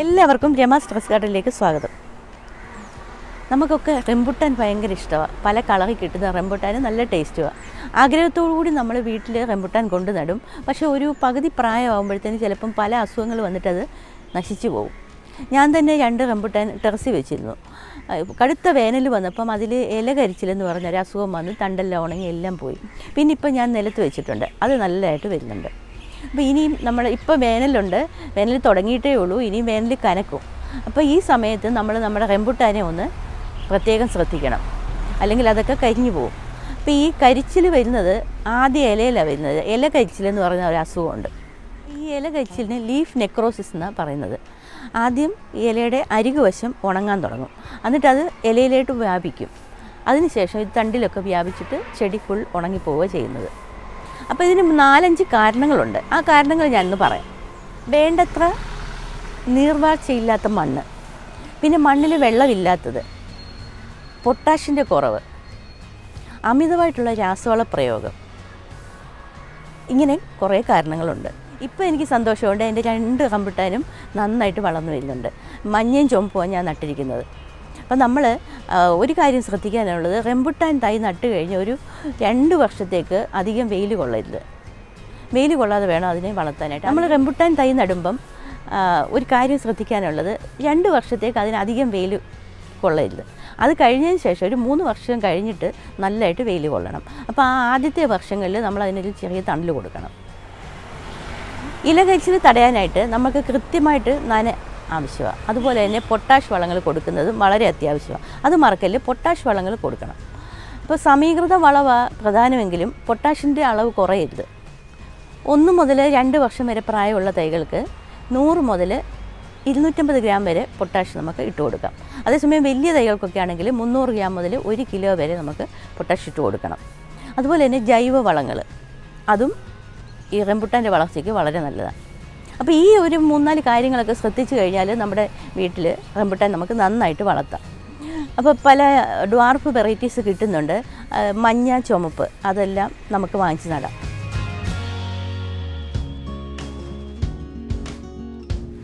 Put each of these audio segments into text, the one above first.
എല്ലാവർക്കും രമ സ്ട്രെസ് ഗാർഡനിലേക്ക് സ്വാഗതം. നമുക്കൊക്കെ റെമ്പുട്ടാൻ ഭയങ്കര ഇഷ്ടമാണ് പല കളറിൽ കിട്ടുന്ന റെമ്പുട്ടാൻ നല്ല ടേസ്റ്റുമാണ് ആഗ്രഹത്തോടു കൂടി നമ്മൾ വീട്ടിൽ റെമ്പുട്ടാൻ കൊണ്ട് നടും. പക്ഷേ ഒരു പകുതി പ്രായമാകുമ്പോഴത്തേന് ചിലപ്പം പല അസുഖങ്ങൾ വന്നിട്ടത് നശിച്ചു പോകും. ഞാൻ തന്നെ രണ്ട് റെമ്പുട്ടാൻ ടെറസിൽ വെച്ചിരുന്നു. കടുത്ത വേനൽ വന്നപ്പം അതിൽ ഇല കരിച്ചിലെന്ന് പറഞ്ഞൊരു അസുഖം വന്ന് തണ്ടെല്ലാം ഉണങ്ങി എല്ലാം പോയി. പിന്നെ ഇപ്പം ഞാൻ നിലത്ത് വെച്ചിട്ടുണ്ട്. അത് നല്ലതായിട്ട് വരുന്നുണ്ട്. അപ്പോൾ ഇനിയും നമ്മൾ ഇപ്പോൾ വേനലുണ്ട്. വേനൽ തുടങ്ങിയിട്ടേ ഉള്ളൂ. ഇനിയും വേനൽ കനക്കും. അപ്പോൾ ഈ സമയത്ത് നമ്മൾ നമ്മുടെ റെമ്പുട്ടാനെ ഒന്ന് പ്രത്യേകം ശ്രദ്ധിക്കണം. അല്ലെങ്കിൽ അതൊക്കെ കരിഞ്ഞു പോകും. അപ്പോൾ ഈ കരിച്ചിൽ വരുന്നത് ആദ്യ ഇലയിലാണ് വരുന്നത്. ഇല കരിച്ചിലെന്ന് പറഞ്ഞ ഒരു അസുഖമുണ്ട്. ഈ ഇല കരിച്ചിലിന് ലീഫ് നെക്രോസിസ് എന്നാണ് പറയുന്നത്. ആദ്യം ഇലയുടെ അരികുവശം ഉണങ്ങാൻ തുടങ്ങും. എന്നിട്ട് അത് ഇലയിലോട്ട് വ്യാപിക്കും. അതിനുശേഷം ഇത് തണ്ടിലൊക്കെ വ്യാപിച്ചിട്ട് ചെടി ഫുൾ ഉണങ്ങിപ്പോവുക ചെയ്യുന്നത്. അപ്പോൾ ഇതിന് നാലഞ്ച് കാരണങ്ങളുണ്ട്. ആ കാരണങ്ങൾ ഞാനൊന്ന് പറയാം. വേണ്ടത്ര നീർവാഴ്ചയില്ലാത്ത മണ്ണ് പിന്നെ മണ്ണിൽ വെള്ളമില്ലാത്തത് പൊട്ടാഷിന്റെ കുറവ് അമിതമായിട്ടുള്ള രാസവള പ്രയോഗം ഇങ്ങനെ കുറേ കാരണങ്ങളുണ്ട്. ഇപ്പോൾ എനിക്ക് സന്തോഷമുണ്ട്. എന്റെ രണ്ട് റംബുട്ടാനും നന്നായിട്ട് വളർന്നു വരുന്നുണ്ട്. മഞ്ഞയും ചുമപ്പുമാണ് ഞാൻ നട്ടിരിക്കുന്നത്. അപ്പം നമ്മൾ ഒരു കാര്യം ശ്രദ്ധിക്കാനുള്ളത് റെമ്പുട്ടാൻ തൈ നട്ട് കഴിഞ്ഞ് ഒരു രണ്ട് വർഷത്തേക്ക് അധികം വെയിൽ കൊള്ളരുത്. വെയിൽ കൊള്ളാതെ വേണം അതിനെ വളർത്താനായിട്ട്. നമ്മൾ റെമ്പുട്ടാൻ തൈ നടുമ്പം ഒരു കാര്യം ശ്രദ്ധിക്കാനുള്ളത് രണ്ട് വർഷത്തേക്ക് അതിനധികം വെയിൽ കൊള്ളരുത്. അത് കഴിഞ്ഞതിന് ശേഷം ഒരു മൂന്ന് വർഷം കഴിഞ്ഞിട്ട് നല്ലതായിട്ട് വെയിൽ കൊള്ളണം. അപ്പോൾ ആ ആദ്യത്തെ വർഷങ്ങളിൽ നമ്മൾ അതിനൊരു ചെറിയ തണൽ കൊടുക്കണം. ഇല തടയാനായിട്ട് നമുക്ക് കൃത്യമായിട്ട് നന ആവശ്യമാണ്. അതുപോലെ തന്നെ പൊട്ടാഷ് വളങ്ങൾ കൊടുക്കുന്നതും വളരെ അത്യാവശ്യമാണ്. അത് മറക്കല്ല്? പൊട്ടാഷ് വളങ്ങൾ കൊടുക്കണം. ഇപ്പോൾ സമീകൃത വളവ പ്രധാനമെങ്കിലും പൊട്ടാഷിന്റെ അളവ് കുറയരുത്. ഒന്ന് മുതൽ രണ്ട് വർഷം വരെ പ്രായമുള്ള തൈകൾക്ക് നൂറ് മുതൽ ഇരുന്നൂറ്റമ്പത് ഗ്രാം വരെ പൊട്ടാഷ് നമുക്ക് ഇട്ട് കൊടുക്കാം. അതേസമയം വലിയ തൈകൾക്കൊക്കെ ആണെങ്കിൽ മുന്നൂറ് ഗ്രാം മുതൽ ഒരു കിലോ വരെ നമുക്ക് പൊട്ടാഷ് ഇട്ട് കൊടുക്കണം. അതുപോലെ തന്നെ ജൈവ വളങ്ങൾ. അതും ഈ റെമ്പുട്ടാന്റെ വളർച്ചയ്ക്ക് വളരെ നല്ലതാണ്. അപ്പോൾ ഈ ഒരു മൂന്നാൽ കാര്യങ്ങളൊക്കെ ശ്രദ്ധിച്ചു കഴിഞ്ഞാൽ നമ്മുടെ വീട്ടിൽ റംബുട്ടാൻ നമുക്ക് നന്നായിട്ട് വളർത്താം. അപ്പോൾ പല ഡ്വാർഫ് വെറൈറ്റീസ് കിട്ടുന്നുണ്ട്. മഞ്ഞ ചുമപ്പ് അതെല്ലാം നമുക്ക് വാങ്ങിച്ച് നടാം.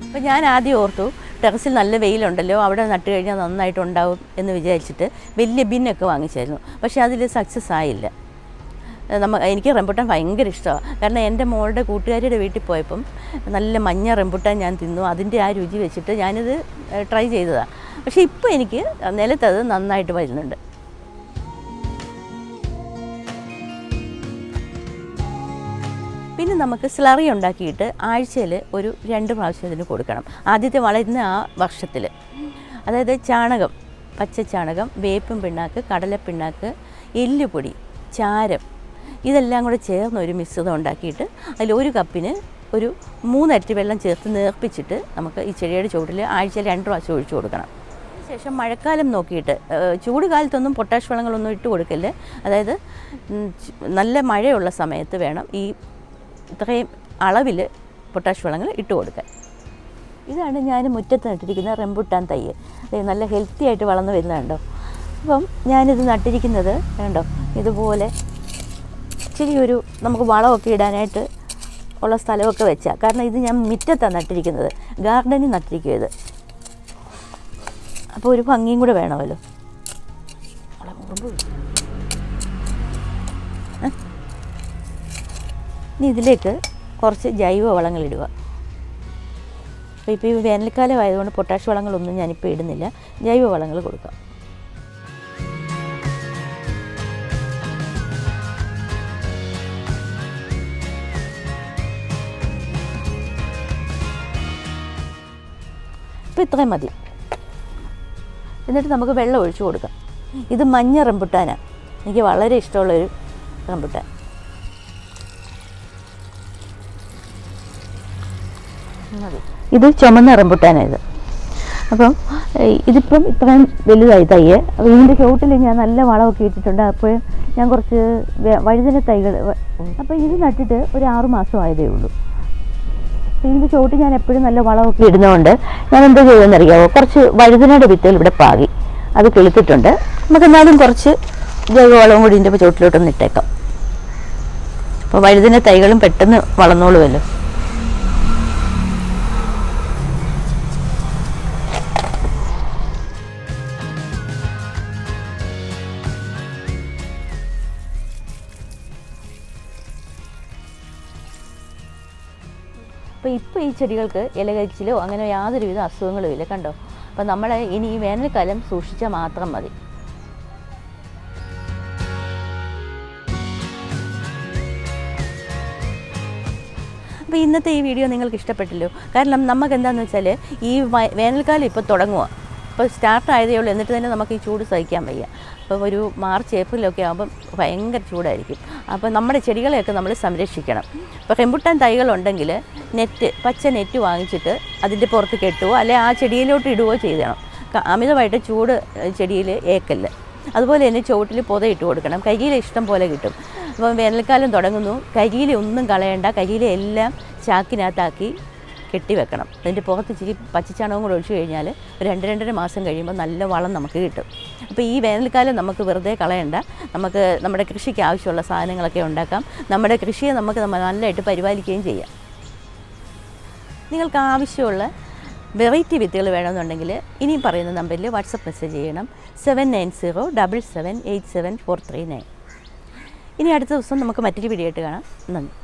അപ്പോൾ ഞാൻ ആദ്യം ഓർത്തു ടെറസിൽ നല്ല വെയിലുണ്ടല്ലോ അവിടെ നട്ട് കഴിഞ്ഞാൽ നന്നായിട്ടുണ്ടാവും എന്ന് വിചാരിച്ചിട്ട് വലിയ ബിന്നൊക്കെ വാങ്ങിച്ചായിരുന്നു. പക്ഷേ അതിൽ സക്സസ് ആയില്ല. നമ്മ എനിക്ക് റംബുട്ടാൻ ഭയങ്കര ഇഷ്ടമാണ് കാരണം എന്റെ മോളുടെ കൂട്ടുകാരിയുടെ വീട്ടിൽ പോയപ്പം നല്ല മഞ്ഞ റംബുട്ടാൻ ഞാൻ തിന്നു. അതിന്റെ ആ രുചി വെച്ചിട്ട് ഞാനിത് ട്രൈ ചെയ്തതാണ് പക്ഷേ ഇപ്പോൾ എനിക്ക് നിലത്തത് നന്നായിട്ട് വരുന്നുണ്ട്. പിന്നെ നമുക്ക് സ്ലറി ഉണ്ടാക്കിയിട്ട് ആഴ്ചയിൽ ഒരു രണ്ട് പ്രാവശ്യം ഇതിന് കൊടുക്കണം. ആദ്യത്തെ വളരുന്ന ആ വർഷത്തിൽ. അതായത് ചാണകം പച്ച ചാണകം വേപ്പും പിണ്ണാക്ക് കടലപ്പിണ്ണാക്ക് എല്ലുപൊടി ചാരം ഇതെല്ലാം കൂടെ ചേർന്ന് ഒരു മിശ്രിതം ഉണ്ടാക്കിയിട്ട് അതിൽ ഒരു കപ്പിന് ഒരു മൂന്നരട്ടി വെള്ളം ചേർത്ത് നേർപ്പിച്ചിട്ട് നമുക്ക് ഈ ചെടിയുടെ ചുവട്ടിൽ ആഴ്ചയിൽ രണ്ട് പ്രാവശ്യം ഒഴിച്ചു കൊടുക്കണം. ശേഷം മഴക്കാലം നോക്കിയിട്ട് ചൂട് കാലത്തൊന്നും പൊട്ടാഷ് വളങ്ങളൊന്നും ഇട്ട് കൊടുക്കല്ലേ? അതായത് നല്ല മഴയുള്ള സമയത്ത് വേണം ഈ ഇത്രയും അളവിൽ പൊട്ടാഷ് വളങ്ങൾ ഇട്ട് കൊടുക്കാൻ. ഇതാണ് ഞാൻ മുറ്റത്ത് നട്ടിരിക്കുന്ന റെമ്പുട്ടാൻ തൈ അതായത് നല്ല ഹെൽത്തി ആയിട്ട് വളർന്നു വരുന്നതുണ്ടോ അപ്പം ഞാനിത് നട്ടിരിക്കുന്നത് കണ്ടോ? ഇതുപോലെ ഇച്ചിരി ഒരു നമുക്ക് വളമൊക്കെ ഇടാനായിട്ട് ഉള്ള സ്ഥലമൊക്കെ വെച്ചാൽ കാരണം ഇത് ഞാൻ മുറ്റത്താണ് നട്ടിരിക്കുന്നത്. ഗാർഡനിൽ നട്ടിരിക്കുക അപ്പോൾ ഒരു ഭംഗിയും കൂടെ വേണമല്ലോ? ഇനി ഇതിലേക്ക് കുറച്ച് ജൈവ വളങ്ങളിടുക അപ്പോൾ ഇപ്പോൾ ഈ വേനൽക്കാലം ആയതുകൊണ്ട് പൊട്ടാഷ് വളങ്ങളൊന്നും ഞാനിപ്പോൾ ഇടുന്നില്ല. ജൈവ വളങ്ങൾ കൊടുക്കാം. ഇപ്പോൾ ഇത്രയും മതി. എന്നിട്ട് നമുക്ക് വെള്ളം ഒഴിച്ചു കൊടുക്കാം. ഇത് മഞ്ഞ റംബുട്ടാനാണ് എനിക്ക് വളരെ ഇഷ്ടമുള്ളൊരു റംബുട്ടാൻ. ഇത് ചുമന്ന റംബുട്ടാനാണ് ഇത്. അപ്പം ഇതിപ്പം ഇത്രയും വലുതായി തയ്യ്. അപ്പോൾ ഇതിന്റെ ചുവട്ടിൽ ഞാൻ നല്ല വളമൊക്കെ ഇട്ടിട്ടുണ്ട്. അപ്പോൾ ഞാൻ കുറച്ച് വഴുതന തൈകൾ അപ്പോൾ ഇത് നട്ടിട്ട് ഒരു ആറു മാസം ആയതേ ഉള്ളൂ. അപ്പോൾ ഇതിന്റെ ചുവട്ടിൽ ഞാൻ എപ്പോഴും നല്ല വളമൊക്കെ ഇടുന്നതുകൊണ്ട് ഞാൻ എന്താ ചെയ്യുമെന്നറിയാമോ കുറച്ച് വഴുതനയുടെ വിത്തുകൾ ഇവിടെ പാകി. അത് കിളുത്തിട്ടുണ്ട്. നമുക്ക് എന്നാലും കുറച്ച് ജൈവവളവും കൂടി ഇതിന്റെ ചുവട്ടിലോട്ടൊന്ന് ഇട്ടേക്കാം. അപ്പോൾ വഴുതന തൈകളും പെട്ടെന്ന് വളർന്നോളുമല്ലോ. അപ്പോൾ ഇപ്പോൾ ഈ ചെടികൾക്ക് ഇലകരിച്ചിലോ അങ്ങനെ യാതൊരുവിധ അസുഖങ്ങളും ഇല്ല കണ്ടോ? അപ്പോൾ നമ്മൾ ഇനി ഈ വേനൽക്കാലം സൂക്ഷിച്ചാൽ മാത്രം മതി. അപ്പോൾ ഇന്നത്തെ ഈ വീഡിയോ നിങ്ങൾക്ക് ഇഷ്ടപ്പെട്ടല്ലോ? കാരണം നമുക്ക് എന്താണെന്ന് വെച്ചാൽ ഈ വേനൽക്കാലം ഇപ്പോൾ തുടങ്ങുക ഇപ്പോൾ സ്റ്റാർട്ട് ആയതേ ഉള്ളൂ. എന്നിട്ട് തന്നെ നമുക്ക് ഈ ചൂട് സഹിക്കാൻ വയ്യ. അപ്പോൾ ഒരു മാർച്ച് ഏപ്രിലൊക്കെ ആകുമ്പം ഭയങ്കര ചൂടായിരിക്കും. അപ്പോൾ നമ്മുടെ ചെടികളെയൊക്കെ നമ്മൾ സംരക്ഷിക്കണം. ഇപ്പോൾ റെമ്പുട്ടാൻ തൈകളുണ്ടെങ്കിൽ നെറ്റ് പച്ച നെറ്റ് വാങ്ങിച്ചിട്ട് അതിന്റെ പുറത്ത് കെട്ടുകയോ അല്ലെങ്കിൽ ആ ചെടിയിലോട്ട് ഇടുവോ ചെയ്യണം അമിതമായിട്ട് ചൂട് ചെടിയിൽ ഏക്കല്ല്. അതുപോലെ തന്നെ ചുവട്ടിൽ ഇട്ട് കൊടുക്കണം. കരിയില ഇഷ്ടം പോലെ കിട്ടും. അപ്പം വേനൽക്കാലം തുടങ്ങുന്നു. കരിയില ഒന്നും കളയണ്ട. കരിയില എല്ലാം ചാക്കിനകത്താക്കി കെട്ടിവെക്കണം. അതിന്റെ പുറത്ത് ഇച്ചിരി പച്ചച്ചാണകം കൂടെ ഒഴിച്ചു കഴിഞ്ഞാൽ രണ്ട് രണ്ടര മാസം കഴിയുമ്പോൾ നല്ല വളം നമുക്ക് കിട്ടും. അപ്പോൾ ഈ വേനൽക്കാലം നമുക്ക് വെറുതെ കളയണ്ട. നമുക്ക് നമ്മുടെ കൃഷിക്ക് ആവശ്യമുള്ള സാധനങ്ങളൊക്കെ ഉണ്ടാക്കാം. നമ്മുടെ കൃഷിയെ നമുക്ക് നല്ലതായിട്ട് പരിപാലിക്കുകയും ചെയ്യാം. നിങ്ങൾക്ക് ആവശ്യമുള്ള വെറൈറ്റി വിത്തുകൾ വേണമെന്നുണ്ടെങ്കിൽ ഇനിയും പറയുന്ന നമ്പറിൽ വാട്സപ്പ് മെസ്സേജ് ചെയ്യണം. Seven nine zero double seven eight seven four three nine. ഇനി അടുത്ത ദിവസം നമുക്ക് മറ്റൊരു വീഡിയോ ആയിട്ട് കാണാം. നന്ദി.